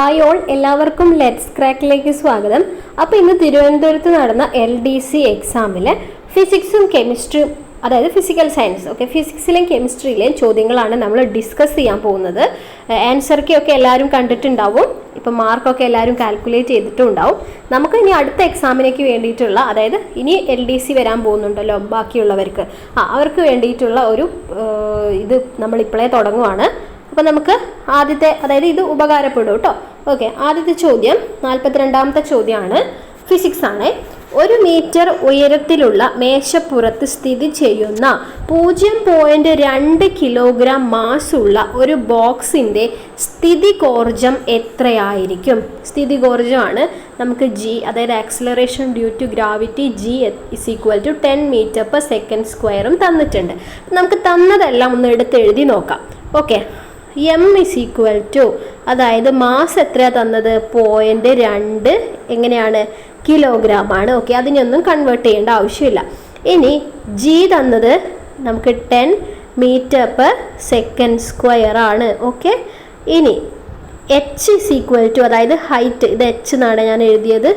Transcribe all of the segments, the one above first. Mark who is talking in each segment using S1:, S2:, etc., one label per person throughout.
S1: Hi all എല്ലാവർക്കും let's ക്രാക്കിലേക്ക് സ്വാഗതം. അപ്പോൾ ഇന്ന് തിരുവനന്തപുരത്ത് നടന്ന എൽ ഡി സി എക്സാമിൽ ഫിസിക്സും കെമിസ്ട്രിയും അതായത് ഫിസിക്കൽ സയൻസ് ഓക്കെ ഫിസിക്സിലെയും കെമിസ്ട്രിയിലെയും ചോദ്യങ്ങളാണ് നമ്മൾ ഡിസ്കസ് ചെയ്യാൻ പോകുന്നത്. ആൻസർ കീ ഒക്കെ എല്ലാവരും കണ്ടിട്ടുണ്ടാവും. ഇപ്പം മാർക്കൊക്കെ എല്ലാവരും കാൽക്കുലേറ്റ് ചെയ്തിട്ടും ഉണ്ടാവും നമുക്ക് ഇനി അടുത്ത എക്സാമിനേക്ക് വേണ്ടിയിട്ടുള്ള അതായത് ഇനി എൽ ഡി സി വരാൻ പോകുന്നുണ്ടല്ലോ ബാക്കിയുള്ളവർക്ക്. ആ അവർക്ക് വേണ്ടിയിട്ടുള്ള ഒരു ഇത് നമ്മളിപ്പോഴേ തുടങ്ങുവാണ്. അപ്പോൾ നമുക്ക് ആദ്യത്തെ അതായത് ഇത് ഉപകാരപ്പെടും കേട്ടോ. ഓക്കെ ആദ്യത്തെ ചോദ്യം നാൽപ്പത്തിരണ്ടാമത്തെ ചോദ്യമാണ്. ഫിസിക്സ് ആണ്. ഒരു മീറ്റർ ഉയരത്തിലുള്ള മേശപ്പുറത്ത് സ്ഥിതി ചെയ്യുന്ന പൂജ്യം പോയിന്റ് രണ്ട് കിലോഗ്രാം മാസുള്ള ഒരു ബോക്സിന്റെ സ്ഥിതികോർജം എത്രയായിരിക്കും? സ്ഥിതികോർജമാണ് നമുക്ക് ജി അതായത് acceleration due to gravity G is equal to ten metre per second സ്ക്വയറും തന്നിട്ടുണ്ട്. നമുക്ക് തന്നതെല്ലാം ഒന്ന് എടുത്ത് എഴുതി നോക്കാം. Okay M is equal to അതായത് മാസ് എത്രയാണ് തന്നത്? പോയിന്റ് രണ്ട്. എങ്ങനെയാണ്? കിലോഗ്രാം ആണ്. ഓക്കെ അതിനൊന്നും കൺവേർട്ട് ചെയ്യേണ്ട ആവശ്യമില്ല. ഇനി ജി തന്നത് നമുക്ക് ten metre per second square ആണ്. ഓക്കെ ഇനി എച്ച് ഇസ് ഈക്വൽ ടു അതായത് ഹൈറ്റ് ഇത് എച്ച് എന്നാണ് ഞാൻ എഴുതിയത്.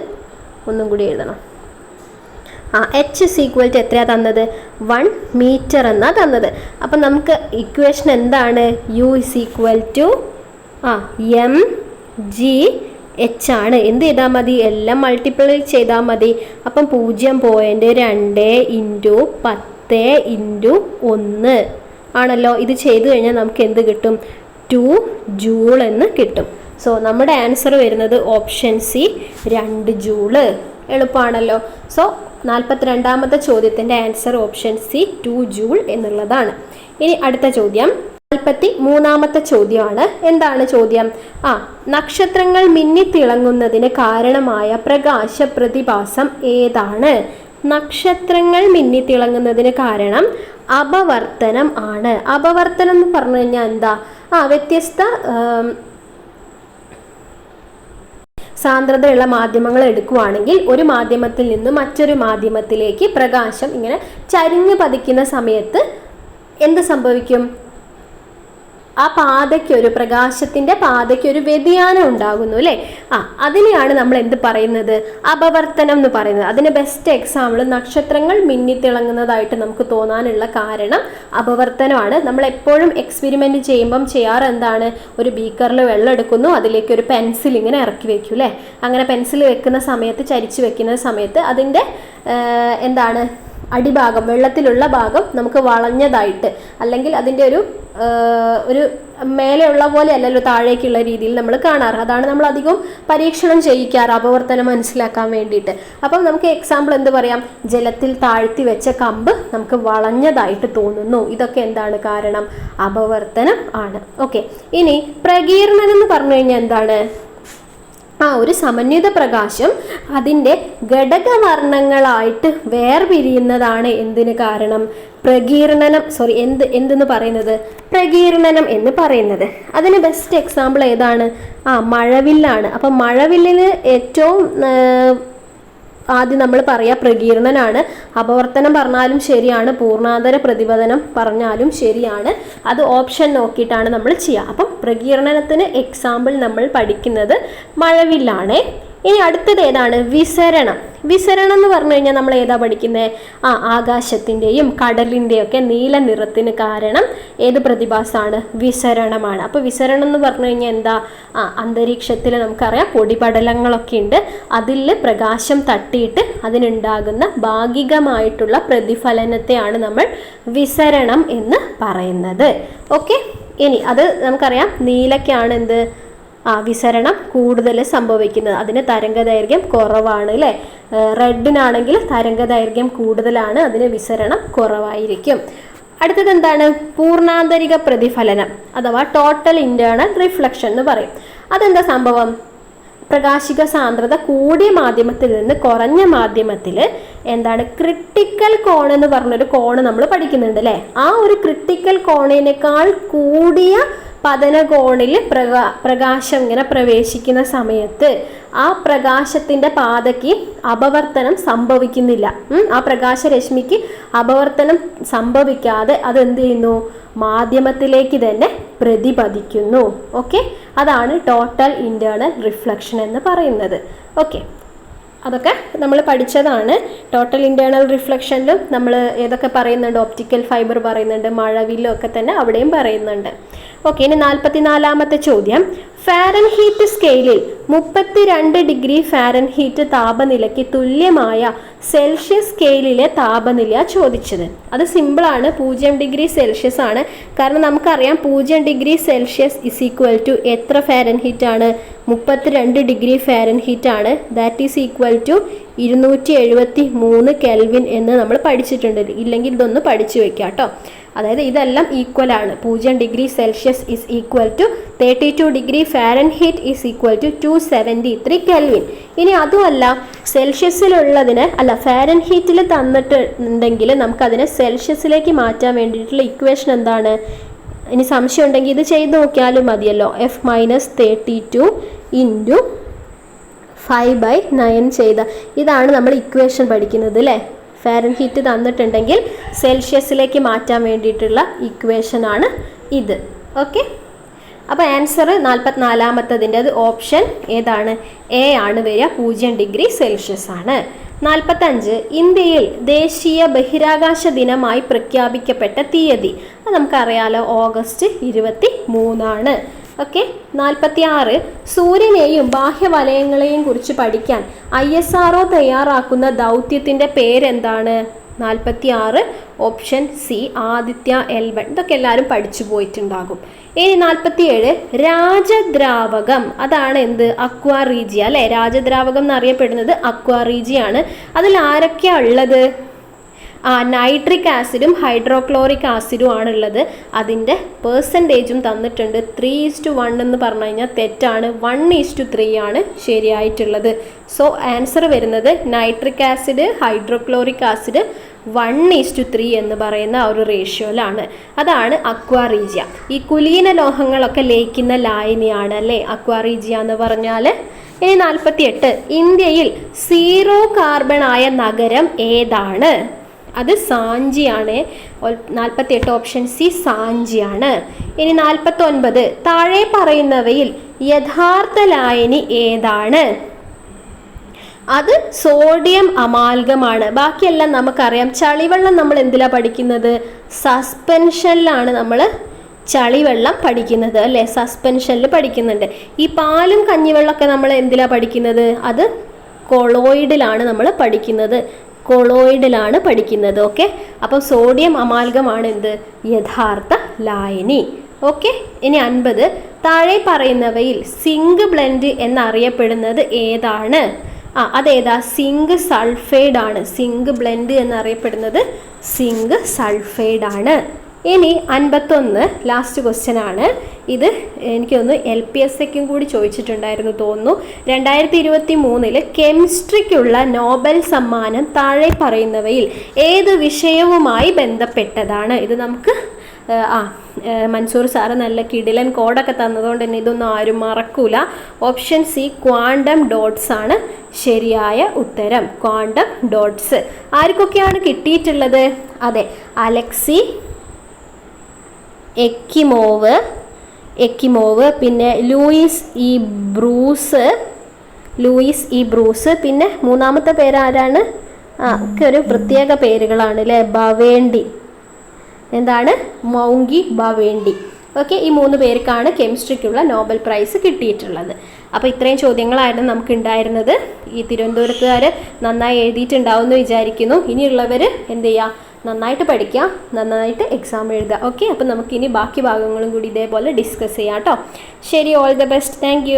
S1: ഒന്നും കൂടി എഴുതണം. ആ എച്ച് ഇസ് ഈക്വൽ ടു എത്രയാണ് തന്നത്? വൺ മീറ്റർ എന്നാണ് തന്നത്. അപ്പം നമുക്ക് ഇക്വേഷൻ എന്താണ്? യു ഇസ് ഈക്വൽ ടു ആ എം ജി എച്ച് ആണ്. എന്ത് ചെയ്താൽ മതി? എല്ലാം മൾട്ടിപ്ലൈ ചെയ്താൽ മതി. അപ്പം പൂജ്യം പോയിന്റ് രണ്ട് ഇന്റു പത്ത് ഇന്റു ഒന്ന്. ആണല്ലോ? ഇത് ചെയ്തു കഴിഞ്ഞാൽ നമുക്ക് എന്ത് കിട്ടും? ടു ജൂൾ എന്ന് കിട്ടും. സോ നമ്മുടെ ആൻസർ വരുന്നത് ഓപ്ഷൻ സി രണ്ട് ജൂൾ എളുപ്പമാണല്ലോ സോ നാൽപ്പത്തിരണ്ടാമത്തെ ചോദ്യത്തിന്റെ answer option C two joule എന്നുള്ളതാണ്. ഇനി അടുത്ത ചോദ്യം. നാൽപ്പത്തി മൂന്നാമത്തെ ചോദ്യമാണ്. എന്താണ് ചോദ്യം? ആ നക്ഷത്രങ്ങൾ മിന്നിത്തിളങ്ങുന്നതിന് കാരണമായ പ്രകാശ പ്രതിഭാസം ഏതാണ്? നക്ഷത്രങ്ങൾ മിന്നിത്തിളങ്ങുന്നതിന് കാരണം അപവർത്തനം ആണ്. അപവർത്തനം എന്ന് പറഞ്ഞു കഴിഞ്ഞാൽ എന്താ? ആ വ്യത്യസ്ത സാന്ദ്രതയുള്ള മാധ്യമങ്ങൾ എടുക്കുവാണെങ്കിൽ ഒരു മാധ്യമത്തിൽ നിന്ന് മറ്റൊരു മാധ്യമത്തിലേക്ക് പ്രകാശം ഇങ്ങനെ ചരിഞ്ഞു പതിക്കുന്ന സമയത്ത് എന്ത് സംഭവിക്കും? ആ പാതയ്ക്ക് ഒരു പ്രകാശത്തിന്റെ പാതയ്ക്ക് ഒരു വ്യതിയാനം ഉണ്ടാകുന്നു അല്ലേ? ആ അതിനെയാണ് നമ്മൾ എന്ത് പറയുന്നത്? അപവർത്തനം എന്ന് പറയുന്നത്. അതിന് ബെസ്റ്റ് എക്സാമ്പിൾ നക്ഷത്രങ്ങൾ മിന്നിത്തിളങ്ങുന്നതായിട്ട് നമുക്ക് തോന്നാനുള്ള കാരണം അപവർത്തനമാണ്. നമ്മൾ എപ്പോഴും എക്സ്പെരിമെന്റ് ചെയ്യുമ്പം ചെയ്യാറ് എന്താണ്? ഒരു ബീക്കറിൽ വെള്ളം എടുക്കുന്നു അതിലേക്ക് ഒരു പെൻസിൽ ഇങ്ങനെ ഇറക്കി വെക്കും അല്ലേ? അങ്ങനെ പെൻസിൽ വെക്കുന്ന സമയത്ത് ചരിച്ച് വെക്കുന്ന സമയത്ത് അതിന്റെ എന്താണ്? അടിഭാഗം വെള്ളത്തിലുള്ള ഭാഗം നമുക്ക് വളഞ്ഞതായിട്ട് അല്ലെങ്കിൽ അതിന്റെ ഒരു ഒരു മേലെയുള്ള പോലെ അല്ലല്ലോ താഴേക്കുള്ള രീതിയിൽ നമ്മൾ കാണാറ്. അതാണ് നമ്മൾ അധികം പരീക്ഷണം ചെയ്യിക്കാറ് അപവർത്തനം മനസ്സിലാക്കാൻ വേണ്ടിയിട്ട്. അപ്പം നമുക്ക് എക്സാമ്പിൾ എന്ത് പറയാം? ജലത്തിൽ താഴ്ത്തി വെച്ച കമ്പ് നമുക്ക് വളഞ്ഞതായിട്ട് തോന്നുന്നു. ഇതൊക്കെ എന്താണ് കാരണം? അപവർത്തനം ആണ്. ഓക്കെ ഇനി പ്രകീർണനം എന്ന് പറഞ്ഞു കഴിഞ്ഞാൽ എന്താണ്? ആ ഒരു സമന്വിത പ്രകാശം അതിന്റെ ഘടകവർണങ്ങളായിട്ട് വേർപിരിയുന്നതാണ് എന്തിന് കാരണം? പ്രകീർണനം സോറി എന്ത് എന്തെന്ന് പറയുന്നത്? പ്രകീർണനം എന്ന് പറയുന്നത്. അതിന് ബെസ്റ്റ് എക്സാമ്പിൾ ഏതാണ്? ആ മഴവില്ലാണ്. അപ്പം മഴവില്ലിന് ഏറ്റവും ആദ്യം നമ്മൾ പറയാ പ്രകീർണനാണ്. അപവർത്തനം പറഞ്ഞാലും ശരിയാണ്. പൂർണാന്തര പ്രതിപദനം പറഞ്ഞാലും ശരിയാണ്. അത് ഓപ്ഷൻ നോക്കിയിട്ടാണ് നമ്മൾ ചെയ്യുക അപ്പം പ്രകീർണനത്തിന് എക്സാമ്പിൾ നമ്മൾ പഠിക്കുന്നത് മഴവില്ലാണ്. ഇനി അടുത്തത് ഏതാണ്? വിസരണം. വിസരണം എന്ന് പറഞ്ഞു കഴിഞ്ഞാൽ നമ്മൾ ഏതാ പഠിക്കുന്നത് ആ ആകാശത്തിന്റെയും കടലിന്റെയും ഒക്കെ നീല നിറത്തിന് കാരണം ഏത് പ്രതിഭാസമാണ്? വിസരണമാണ്. അപ്പോൾ വിസരണം എന്ന് പറഞ്ഞു കഴിഞ്ഞാൽ എന്താ? ആ അന്തരീക്ഷത്തിൽ നമുക്കറിയാം പൊടിപടലങ്ങളൊക്കെ ഉണ്ട്. അതിൽ പ്രകാശം തട്ടിയിട്ട് അതിനുണ്ടാകുന്ന ഭാഗികമായിട്ടുള്ള പ്രതിഫലനത്തെയാണ് നമ്മൾ വിസരണം എന്ന് പറയുന്നത്. ഓക്കെ? ഇനി അത് നമുക്കറിയാം. നീലക്കാണ് എന്ത്? വിസരണം കൂടുതൽ സംഭവിക്കുന്നത്. അതിന് തരംഗദൈർഘ്യം കുറവാണ് അല്ലേ? റെഡിനാണെങ്കിൽ തരംഗദൈർഘ്യം കൂടുതലാണ് അതിന് വിസരണം കുറവായിരിക്കും. അടുത്തത് എന്താണ്? പൂർണാന്തരിക പ്രതിഫലനം അഥവാ ടോട്ടൽ ഇന്റേണൽ റിഫ്ലക്ഷൻ എന്ന് പറയും. അതെന്താ സംഭവം? പ്രകാശിക സാന്ദ്രത കൂടിയ മാധ്യമത്തിൽ നിന്ന് കുറഞ്ഞ മാധ്യമത്തിൽ എന്താണ് ക്രിട്ടിക്കൽ കോൺ എന്ന് പറഞ്ഞൊരു കോണ് നമ്മൾ പഠിക്കുന്നുണ്ട് അല്ലേ? ആ ഒരു ക്രിട്ടിക്കൽ കോണിനേക്കാൾ കൂടിയ പതനകോണിൽ പ്രകാ പ്രകാശം ഇങ്ങനെ പ്രവേശിക്കുന്ന സമയത്ത് ആ പ്രകാശത്തിന്റെ പാതയ്ക്ക് അപവർത്തനം സംഭവിക്കുന്നില്ല. ആ പ്രകാശരശ്മിക്ക് അപവർത്തനം സംഭവിക്കാതെ അതെന്ത് ചെയ്യുന്നു? മാധ്യമത്തിലേക്ക് തന്നെ പ്രതിപതിക്കുന്നു. ഓക്കെ? അതാണ് ടോട്ടൽ ഇന്റേർണൽ റിഫ്ലക്ഷൻ എന്ന് പറയുന്നത്. ഓക്കെ? അതൊക്കെ നമ്മൾ പഠിച്ചതാണ്. ടോട്ടൽ ഇന്റേർണൽ റിഫ്ലക്ഷനിലും നമ്മൾ ഏതൊക്കെ പറയുന്നുണ്ട്? ഓപ്റ്റിക്കൽ ഫൈബർ പറയുന്നുണ്ട്. മഴവിലും ഒക്കെ തന്നെ അവിടെയും പറയുന്നുണ്ട്. ഓക്കെ ഇനി നാൽപ്പത്തി നാലാമത്തെ ചോദ്യം. ഫാരൻ ഹീറ്റ് സ്കെയിലിൽ മുപ്പത്തിരണ്ട് ഡിഗ്രി ഫാരൻഹീറ്റ് താപനിലയ്ക്ക് തുല്യമായ സെൽഷ്യസ് സ്കെയിലിലെ താപനില ചോദിച്ചത്. അത് സിമ്പിളാണ് പൂജ്യം ഡിഗ്രി സെൽഷ്യസ് ആണ്. കാരണം നമുക്കറിയാം പൂജ്യം degree Celsius is equal to എത്ര ഫാരൻഹീറ്റ് ആണ്? മുപ്പത്തിരണ്ട് ഡിഗ്രി ഫാരൻഹീറ്റ് ആണ്. ദാറ്റ് ഈസ് ഈക്വൽ ടു ഇരുന്നൂറ്റി എഴുപത്തി മൂന്ന് കെൽവിൻ എന്ന് നമ്മൾ പഠിച്ചിട്ടുണ്ട്. ഇല്ലെങ്കിൽ ഇതൊന്ന് പഠിച്ചു വെക്കാം കേട്ടോ അതായത് ഇതെല്ലാം ഈക്വൽ ആണ്. പൂജ്യം degree Celsius is equal to thirty two degree Fahrenheit is equal to two seventy three kelvin ഇനി അതുമല്ല സെൽഷ്യസിലുള്ളതിന് അല്ല ഫാരൻ ഹീറ്റിൽ തന്നിട്ടുണ്ടെങ്കിൽ നമുക്കതിനെ സെൽഷ്യസിലേക്ക് മാറ്റാൻ വേണ്ടിയിട്ടുള്ള ഇക്വേഷൻ എന്താണ്? ഇനി സംശയം ഉണ്ടെങ്കിൽ ഇത് ചെയ്ത് നോക്കിയാലും മതിയല്ലോ. F minus thirty two into five by nine ചെയ്ത ഇതാണ് നമ്മൾ ഇക്വേഷൻ പഠിക്കുന്നത് അല്ലേ ഫാരൻ ഹീറ്റ് തന്നിട്ടുണ്ടെങ്കിൽ സെൽഷ്യസിലേക്ക് മാറ്റാൻ വേണ്ടിയിട്ടുള്ള ഇക്വേഷനാണ് ഇത്. ഓക്കെ അപ്പോൾ ആൻസർ നാൽപ്പത്തിനാലാമത്തതിന്റെ അത് ഓപ്ഷൻ ഏതാണ്? എ ആണ് വരിക പൂജ്യം ഡിഗ്രി സെൽഷ്യസ് ആണ്. നാൽപ്പത്തഞ്ച് ഇന്ത്യയിൽ ദേശീയ ബഹിരാകാശ ദിനമായി പ്രഖ്യാപിക്കപ്പെട്ട തീയതി. അത് നമുക്കറിയാലോ ഓഗസ്റ്റ് ഇരുപത്തി മൂന്നാണ് ഓക്കെ? നാൽപ്പത്തി ആറ് സൂര്യനെയും ബാഹ്യവലയങ്ങളെയും കുറിച്ച് പഠിക്കാൻ ഐ എസ് ആർ ഒ തയ്യാറാക്കുന്ന ദൗത്യത്തിന്റെ പേരെന്താണ്? നാൽപ്പത്തി ആറ് option C Aditya L one ഇതൊക്കെ എല്ലാവരും പഠിച്ചു പോയിട്ടുണ്ടാകും. ഇനി നാൽപ്പത്തിയേഴ്. രാജദ്രാവകം. അതാണ് എന്ത്? അക്വാറീജിയ. അല്ലേ? രാജദ്രാവകം എന്നറിയപ്പെടുന്നത് അക്വാറീജിയാണ്. അതിൽ ആരൊക്കെയാണ് ഉള്ളത്? നൈട്രിക് ആസിഡും ഹൈഡ്രോക്ലോറിക് ആസിഡും ആണുള്ളത്. അതിന്റെ പേഴ്സന്റേജും തന്നിട്ടുണ്ട്. ത്രീ ഈസ് ടു വൺ എന്ന് പറഞ്ഞു കഴിഞ്ഞാൽ തെറ്റാണ്. വൺ ഈസ് ടു ത്രീ ആണ് ശരിയായിട്ടുള്ളത്. സോ ആൻസർ വരുന്നത് nitric acid hydrochloric acid one is to three എന്ന് പറയുന്ന ആ ഒരു റേഷ്യോയിലാണ് അതാണ് അക്വാറീജിയ ഈ കുലീന ലോഹങ്ങളൊക്കെ ലയിക്കുന്ന ലായനിയാണ് അല്ലേ? അക്വാറീജിയ എന്ന് പറഞ്ഞാൽ ഇനി നാൽപ്പത്തിയെട്ട് ഇന്ത്യയിൽ സീറോ കാർബൺ ആയ നഗരം ഏതാണ്? അത് സാഞ്ചിയാണ്. നാൽപ്പത്തി എട്ട് ഓപ്ഷൻ സി സാഞ്ചിയാണ്. ഇനി നാൽപ്പത്തൊൻപത് താഴെ പറയുന്നവയിൽ യഥാർത്ഥ ലായനി ഏതാണ്? അത് സോഡിയം അമാൽഗമാണ്. ബാക്കിയെല്ലാം നമുക്കറിയാം. ചളിവെള്ളം നമ്മൾ എന്തിലാ പഠിക്കുന്നത്? സസ്പെൻഷനിലാണ് നമ്മൾ ചളിവെള്ളം പഠിക്കുന്നത് അല്ലേ? സസ്പെൻഷനിൽ പഠിക്കുന്നുണ്ട്. ഈ പാലും കഞ്ഞിവെള്ളമൊക്കെ നമ്മൾ എന്തിലാ പഠിക്കുന്നത്? അത് കൊളോയിഡിലാണ് നമ്മൾ പഠിക്കുന്നത്. കൊളോയിഡിലാണ് പഠിക്കുന്നത് ഓക്കെ അപ്പം സോഡിയം അമാൽഗമാണ് എന്ത്? യഥാർത്ഥ ലായനി ഓക്കെ ഇനി അൻപത്. താഴെ പറയുന്നവയിൽ സിങ്ക് ബ്ലെൻഡ് എന്നറിയപ്പെടുന്നത് ഏതാണ്? ആ അതേതാ? സിങ്ക് സൾഫൈഡ് ആണ് സിങ്ക് ബ്ലെൻഡ് എന്നറിയപ്പെടുന്നത് സിങ്ക് സൾഫൈഡ് ആണ് ഇനി അൻപത്തൊന്ന് ലാസ്റ്റ് ക്വസ്റ്റ്യൻ ആണ്. ഇത് എനിക്ക് എൽ പി എസ് സിക്കും കൂടി ചോദിച്ചിട്ടുണ്ടായിരുന്നു തോന്നുന്നു. രണ്ടായിരത്തി ഇരുപത്തി മൂന്നിൽ കെമിസ്ട്രിക്കുള്ള നോബൽ സമ്മാനം താഴെ പറയുന്നവയിൽ ഏത് വിഷയവുമായി ബന്ധപ്പെട്ടതാണ്? ഇത് നമുക്ക് ആ മൻസൂർ സാറ് നല്ല കിടിലൻ കോഡൊക്കെ തന്നതുകൊണ്ട് തന്നെ ഇതൊന്നും ആരും മറക്കൂല. ഓപ്ഷൻ സി ക്വാണ്ടം ഡോട്ട്സ് ആണ് ശരിയായ ഉത്തരം. ക്വാണ്ടം ഡോട്ട്സ് ആർക്കൊക്കെയാണ് കിട്ടിയിട്ടുള്ളത്? അതെ അലക്സി എക്കിമോവ് എക്കിമോവ് പിന്നെ Louis E Brus Louis E Brus പിന്നെ മൂന്നാമത്തെ പേരാരാണ്? ആ ഒക്കെ ഒരു പ്രത്യേക പേരുകളാണ് അല്ലേ? ബവേണ്ടി. എന്താണ്? മൗങ്കി ബവേണ്ടി. ഓക്കെ ഈ മൂന്ന് പേർക്കാണ് കെമിസ്ട്രിക്കുള്ള നോബൽ പ്രൈസ് കിട്ടിയിട്ടുള്ളത്. അപ്പോൾ ഇത്രയും ചോദ്യങ്ങളായിരുന്നു നമുക്ക് ഉണ്ടായിരുന്നത് ഈ തിരുവനന്തപുരത്തുകാർ നന്നായി എഴുതിയിട്ടുണ്ടാവുമെന്ന് വിചാരിക്കുന്നു. ഇനിയുള്ളവർ എന്ത് ചെയ്യുക നന്നായിട്ട് പഠിക്കുക നന്നായിട്ട് എക്സാം എഴുതുക ഓക്കെ അപ്പം നമുക്കിനി ബാക്കി ഭാഗങ്ങളും കൂടി ഇതേപോലെ ഡിസ്കസ് ചെയ്യാം കേട്ടോ ശരി ഓൾ ദ ബെസ്റ്റ് താങ്ക്